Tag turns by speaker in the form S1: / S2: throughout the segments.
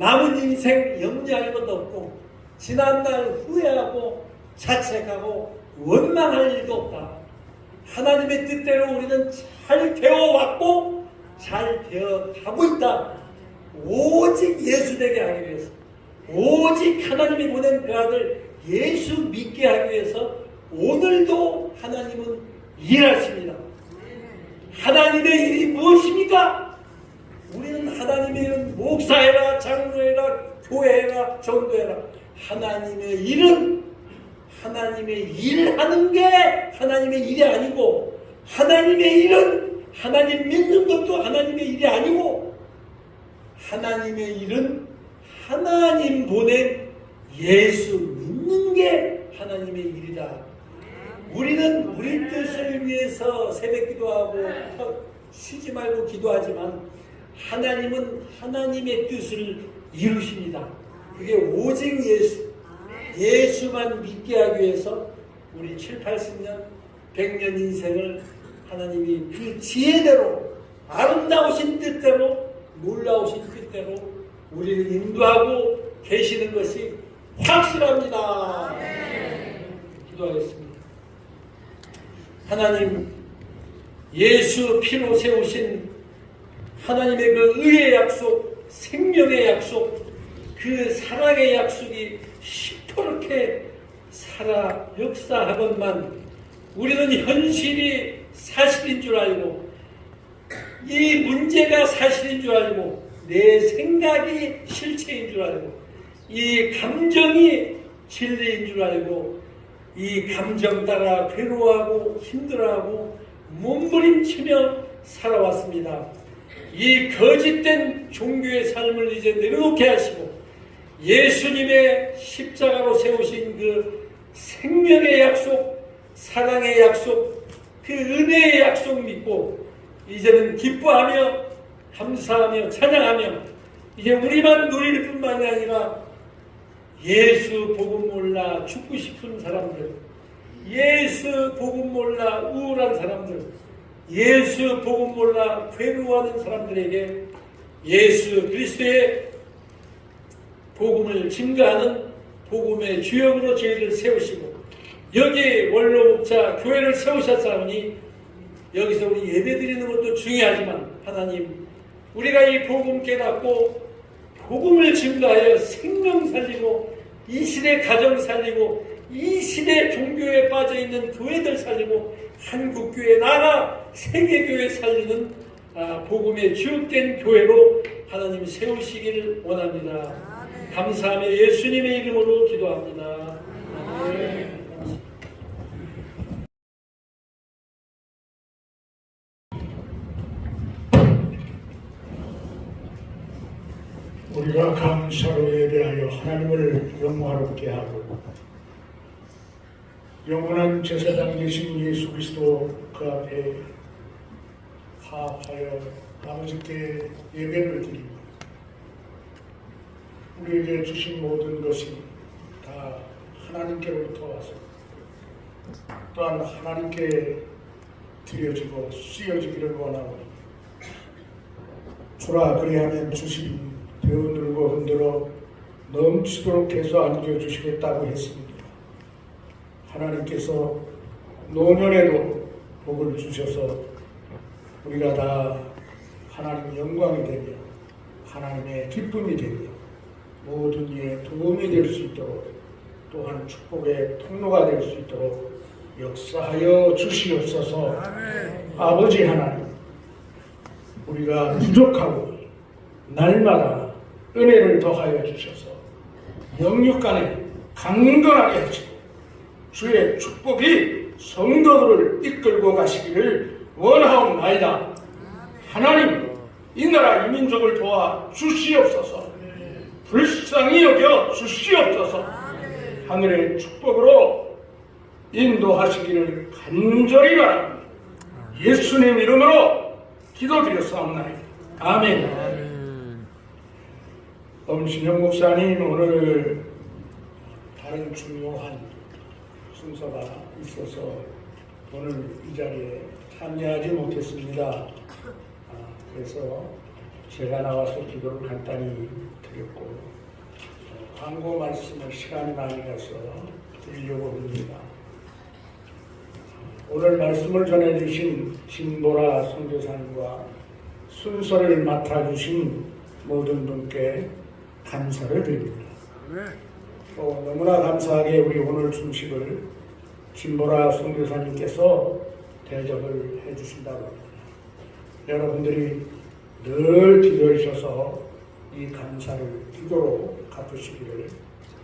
S1: 남은 인생 염려할 것도 없고 지난 날 후회하고 자책하고 원망할 일도 없다. 하나님의 뜻대로 우리는 잘 되어 왔고 잘 되어 가고 있다. 오직 예수 되게 하기 위해서 오직 하나님이 보낸 그 아들 예수 믿게 하기 위해서 오늘도 하나님은 일하십니다. 하나님의 일이 무엇입니까? 우리는 하나님의 목사해라, 장로해라, 교회해라, 전도해라. 하나님의 일은 하나님의 일하는 게 하나님의 일이 아니고 하나님의 일은 하나님 믿는 것도 하나님의 일이 아니고 하나님의 일은 하나님 보낸 예수 믿는 게 하나님의 일이다. 우리는 우리 뜻을 위해서 새벽 기도하고 쉬지 말고 기도하지만 하나님은 하나님의 뜻을 이루십니다. 그게 오직 예수, 예수만 믿게 하기 위해서 우리 7, 80년, 100년 인생을 하나님이 그 지혜대로 아름다우신 뜻대로 놀라우신 뜻대로 우리를 인도하고 계시는 것이 확실합니다. 기도하겠습니다. 하나님 예수 피로 세우신 하나님의 그 의의 약속, 생명의 약속, 그 사랑의 약속이 시퍼렇게 살아 역사하건만 우리는 현실이 사실인 줄 알고 이 문제가 사실인 줄 알고 내 생각이 실체인 줄 알고 이 감정이 진리인 줄 알고 이 감정 따라 괴로워하고 힘들어하고 몸부림치며 살아왔습니다. 이 거짓된 종교의 삶을 이제 내려놓게 하시고 예수님의 십자가로 세우신 그 생명의 약속, 사랑의 약속, 그 은혜의 약속 믿고 이제는 기뻐하며 감사하며 찬양하며 이제 우리만 누릴 뿐만이 아니라 예수 복음 몰라 죽고 싶은 사람들, 예수 복음 몰라 우울한 사람들, 예수 복음 몰라 괴로워하는 사람들에게 예수 그리스도의 복음을 증가하는 복음의 주역으로 저희를 세우시고 여기 원로 목자 교회를 세우셨사오니 여기서 우리 예배 드리는 것도 중요하지만 하나님 우리가 이 복음 깨닫고 복음을 증가하여 생명 살리고 이 시대 가정 살리고 이 시대 종교에 빠져 있는 교회들 살리고 한국 교회 나라 세계 교회 살리는 아, 복음의 주역된 교회로 하나님 세우시기를 원합니다. 감사하며 예수님의 이름으로 기도합니다. 아멘.
S2: 우리가 감사로 예배하여 하나님을 영화롭게 하고 영원한 제사장 되신 예수 그리스도 그 앞에 화합하여 아버지께 예배를 드리고 우리에게 주신 모든 것이 다 하나님께로부터 와서 또한 하나님께 드려지고 쓰여지기를 원하고 주라 그리하면 주신 되어들고 흔들어 넘치도록 해서 안겨주시겠다고 했습니다. 하나님께서 노년에도 복을 주셔서 우리가 다 하나님 영광이 되며 하나님의 기쁨이 되며 모든 이에 도움이 될 수 있도록 또한 축복의 통로가 될 수 있도록 역사하여 주시옵소서. 아버지 하나님 우리가 부족하고 날마다 은혜를 더하여 주셔서 영육 간에 강건하게 하시고 주의 축복이 성도들을 이끌고 가시기를 원하옵나이다. 하나님 이 나라 이 민족을 도와 주시옵소서 불쌍히 여겨 주시옵소서 하늘의 축복으로 인도하시기를 간절히 바랍니다. 예수님 이름으로 기도드렸사옵나이다. 아멘. 엄신영 목사님 오늘 다른 중요한 순서가 있어서 오늘 이 자리에 참여하지 못했습니다. 아, 그래서 제가 나와서 기도를 간단히 드렸고 어, 광고 말씀을 시간이 많이 가서 드리려고 합니다. 오늘 말씀을 전해주신 진보라 선교사님과 순서를 맡아주신 모든 분께 감사를 드립니다. 또 너무나 감사하게 우리 오늘 중식을 진보라 선교사님께서 대접을 해주신다고 합니다. 여러분들이 늘 기도해 주셔서 이 감사를 기도로 갚으시기를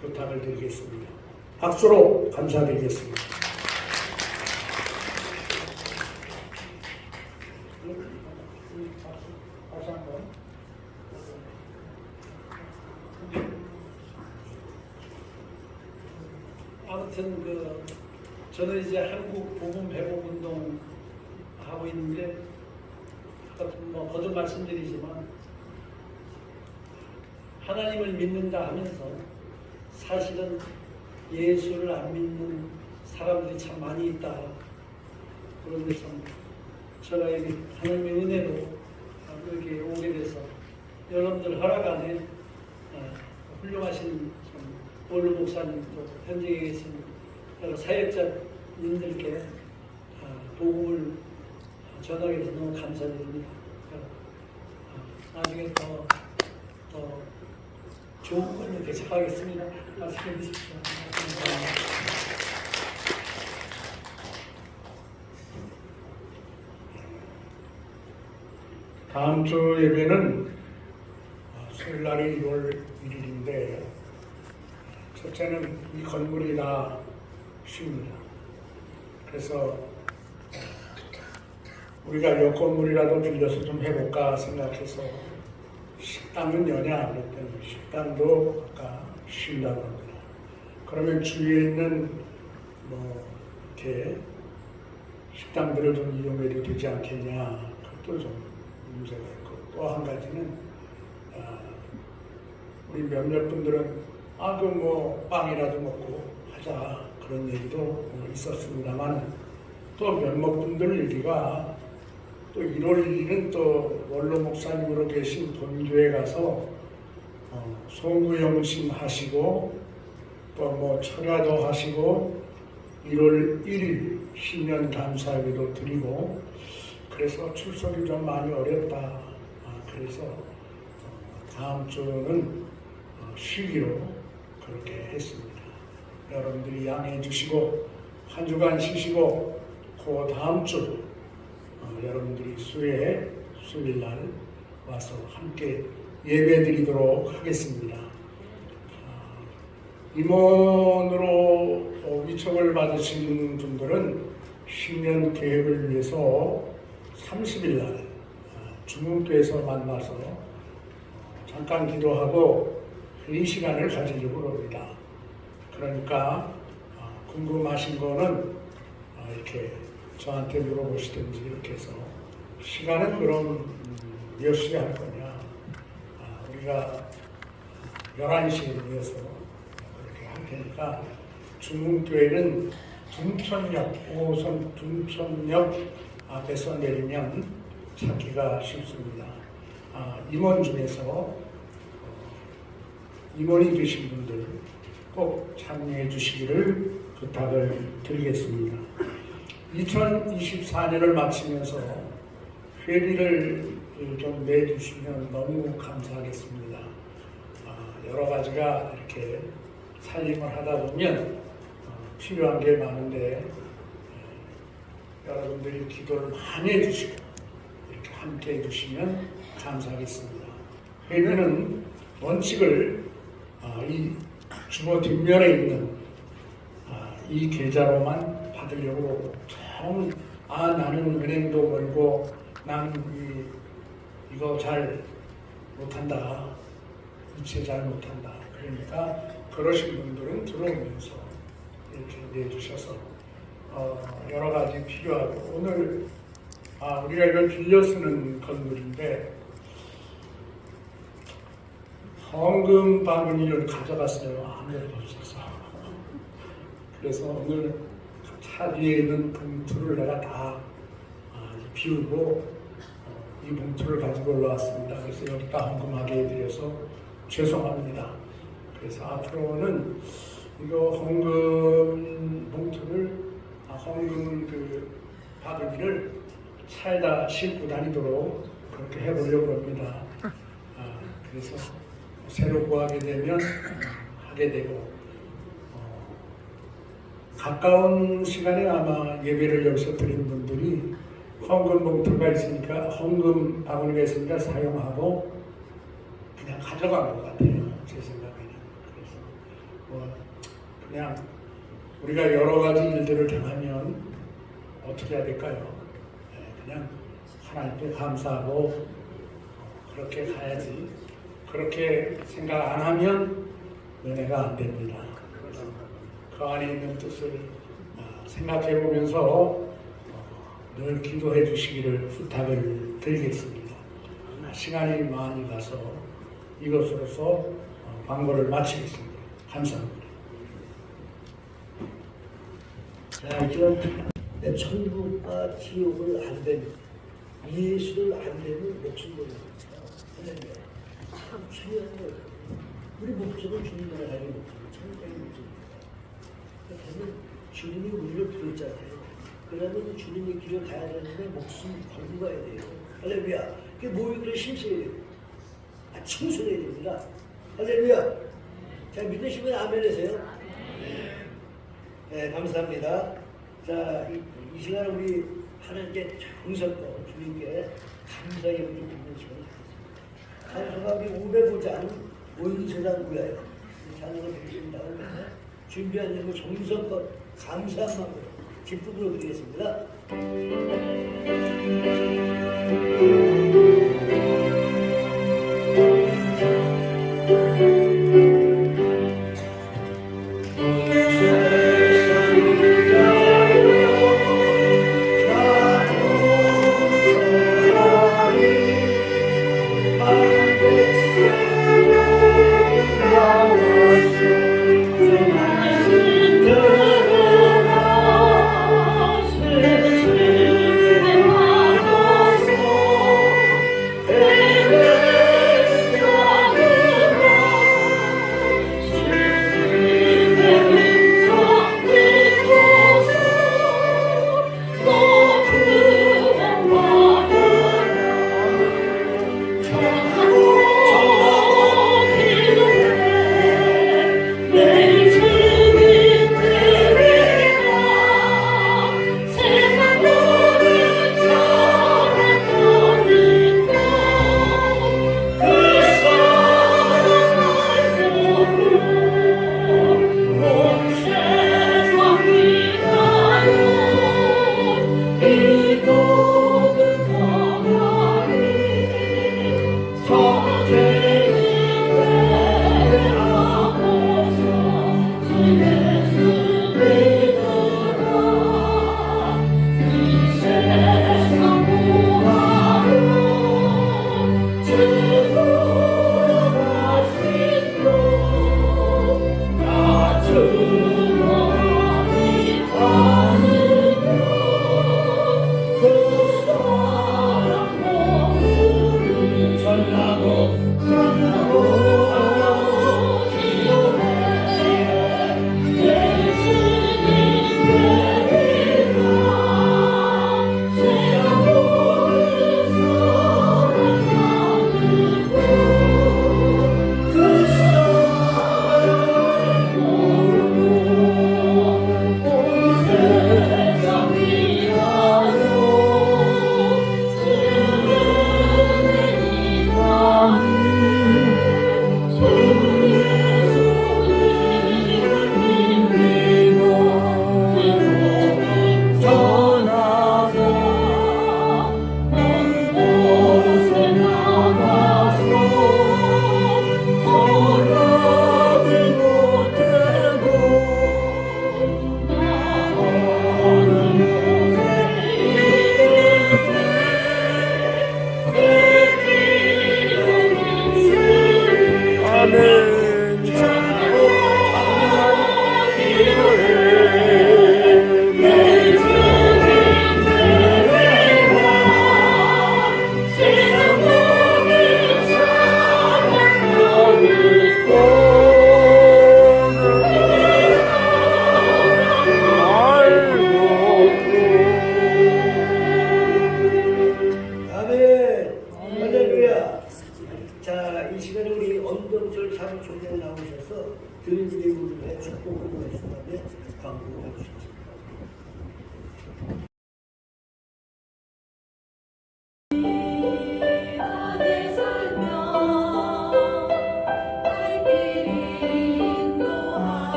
S2: 부탁을 드리겠습니다. 박수로 감사드리겠습니다. 다시 한번.
S1: 아무튼 그 저는 이제 한국 복음 회복 운동 하고 있는데 아까 뭐 거듭 말씀드리지만 하나님을 믿는다 하면서 사실은 예수를 안 믿는 사람들이 참 많이 있다. 그런데 참 제가 여기 하나님의 은혜로 여기 오게 돼서 여러분들 허락 안에 어, 훌륭하신 참 원로 목사님 또 현직에 계신 여러 사역자님들께 어, 복음을 전하게 돼서 너무 감사드립니다. 어, 나중에 더, 더 좋은 걸 이렇게 잘하겠습니다. 말씀해 주십시오.
S2: 다음 주 예배는 설날이 6월 1일인데 첫째는 이 건물이 다 쉽니다. 그래서 우리가 여 건물이라도 빌려서 좀 해볼까 생각해서 식당은 여냐 그랬더니 식당도 아까 쉰다고 합니다. 그러면 주위에 있는 뭐 이렇게 식당들을 좀 이용해도 되지 않겠냐 그것도 좀 문제가 있고 또 한 가지는 아, 우리 몇몇 분들은 아 그 뭐 빵이라도 먹고 하자 그런 얘기도 뭐 있었습니다만 또 몇몇 분들 얘기가 또 1월 1일은 또 원로 목사님으로 계신 본교에 가서 어, 송구영신 하시고 또 뭐 철야도 하시고 1월 1일 신년 감사회도 드리고 그래서 출석이 좀 많이 어렵다. 아, 그래서 어, 다음 주는 어, 쉬기로 그렇게 했습니다. 여러분들이 양해해 주시고 한 주간 쉬시고 그 다음 주 어, 여러분들이 수요일 수요일 날 와서 함께 예배 드리도록 하겠습니다. 아, 임원으로 어, 위촉을 받으신 분들은 신년 계획을 위해서 30일 날 아, 중흥교에서 만나서 어, 잠깐 기도하고 이 시간을 가지려고 합니다. 그러니까 아, 궁금하신 거는 아, 이렇게 저한테 물어보시든지 이렇게 해서 시간은 그럼 음, 몇 시에 할 거냐? 아, 우리가 11시에 이어서 그렇게 할 테니까 중흥교회는 둔천역, 5호선 둔천역 앞에서 내리면 찾기가 쉽습니다. 아, 임원 중에서 어, 임원이 되신 분들 꼭 참여해 주시기를 부탁을 드리겠습니다. 2024년을 마치면서 회비를 좀 내주시면 너무 감사하겠습니다. 아, 여러 가지가 이렇게 살림을 하다 보면 어, 필요한 게 많은데 예, 여러분들이 기도를 많이 해주시고 이렇게 함께 해주시면 감사하겠습니다. 회비는 원칙을 아, 이 주보 뒷면에 있는 아, 이 계좌로만 받으려고 정, 아 나는 은행도 멀고 나는 이, 이거 잘 못한다 이체 잘 못한다 그러니까 그러신 분들은 들어오면서 이렇게 내주셔서 어, 여러 가지 필요하고 오늘 아, 우리가 이걸 빌려 쓰는 건물인데 헌금 바구니를 가져갔어요. 아무것도 없어서. 그래서 오늘 차 뒤에 있는 봉투를 내가 다 아, 비우고 어, 이 봉투를 가지고 올라왔습니다. 그래서 여기다 헌금하게 해드려서 죄송합니다. 그래서 앞으로는 이거 헌금 봉투를 아, 헌금 그 바구니를 차에다 싣고 다니도록 그렇게 해보려고 합니다. 아, 그래서 새로 구하게 되면 하게 되고 어, 가까운 시간에 아마 예배를 여기서 드린 분들이 헌금 봉투가 있으니까 헌금 바구니가 있으니까 사용하고 그냥 가져간 것 같아요 제 생각에는 그래서 뭐 그냥 우리가 여러 가지 일들을 당하면 어떻게 해야 될까요? 네, 그냥 하나님께 감사하고 어, 그렇게 가야지 그렇게 생각 안 하면 은혜가 안 됩니다. 그 안에 있는 뜻을 아, 생각해 보면서 어, 늘 기도해 주시기를 부탁을 드리겠습니다. 아, 시간이 많이 가서 이것으로서 어, 광고를 마치겠습니다. 감사합니다.
S3: 자, 이런 천국과 지옥을 안 되면 예수를 안 되면 걸는 거예요. 참 중요한 거예요. 우리 목숨은 주님 나라 가는 목숨, 천국의. 그러면 주님이 우리를 부르잖아요. 그러면 주님이 길을 가야 되는데 목숨 걸고 가야 돼요. 할렐루야. 그게 모이기를 심세해요. 아, 충성해야 됩니다. 할렐루야. 잘 믿으시면 아멘 하세요. 네, 감사합니다. 자, 이, 이 시간 우리 하나님께 정성껏 주님께 감사의 우리 믿는 시간을 갖겠습니다. 찬송하기 505장 온세상 구야요 자녀가 드리신다고 그러면 준비한 연구 그 정성껏 감사한 마음으로 기쁨으로 드리겠습니다.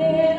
S4: Mary.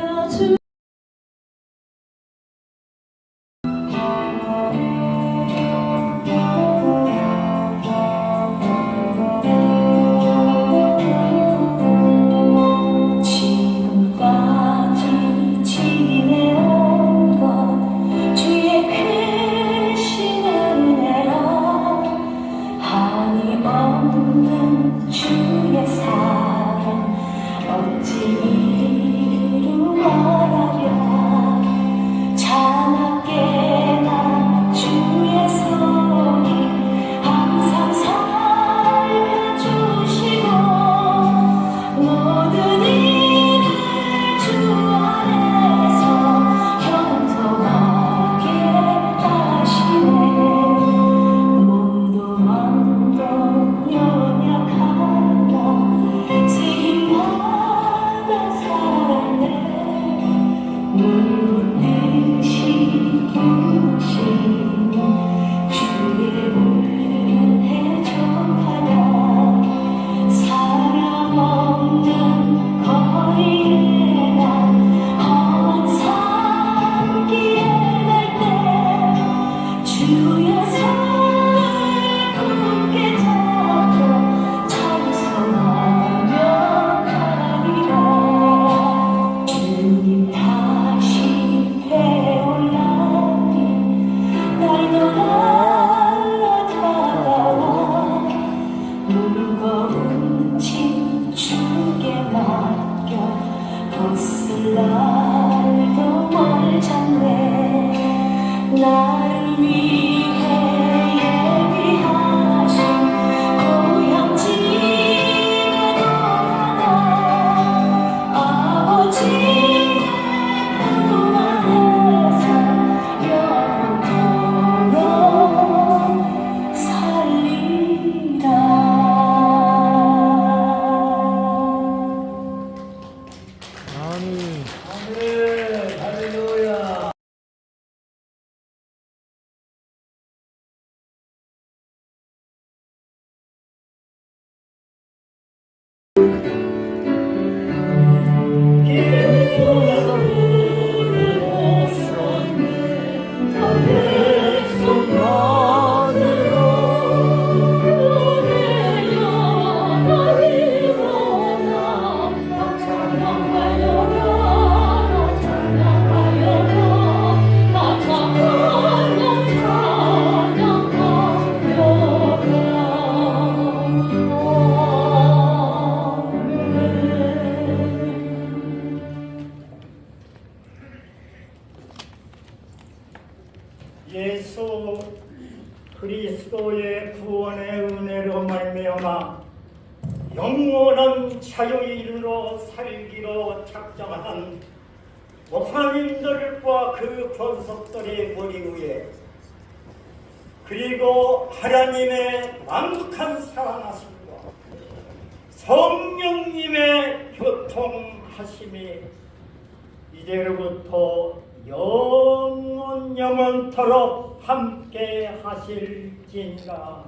S4: 일진가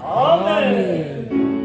S4: 아멘. 아멘.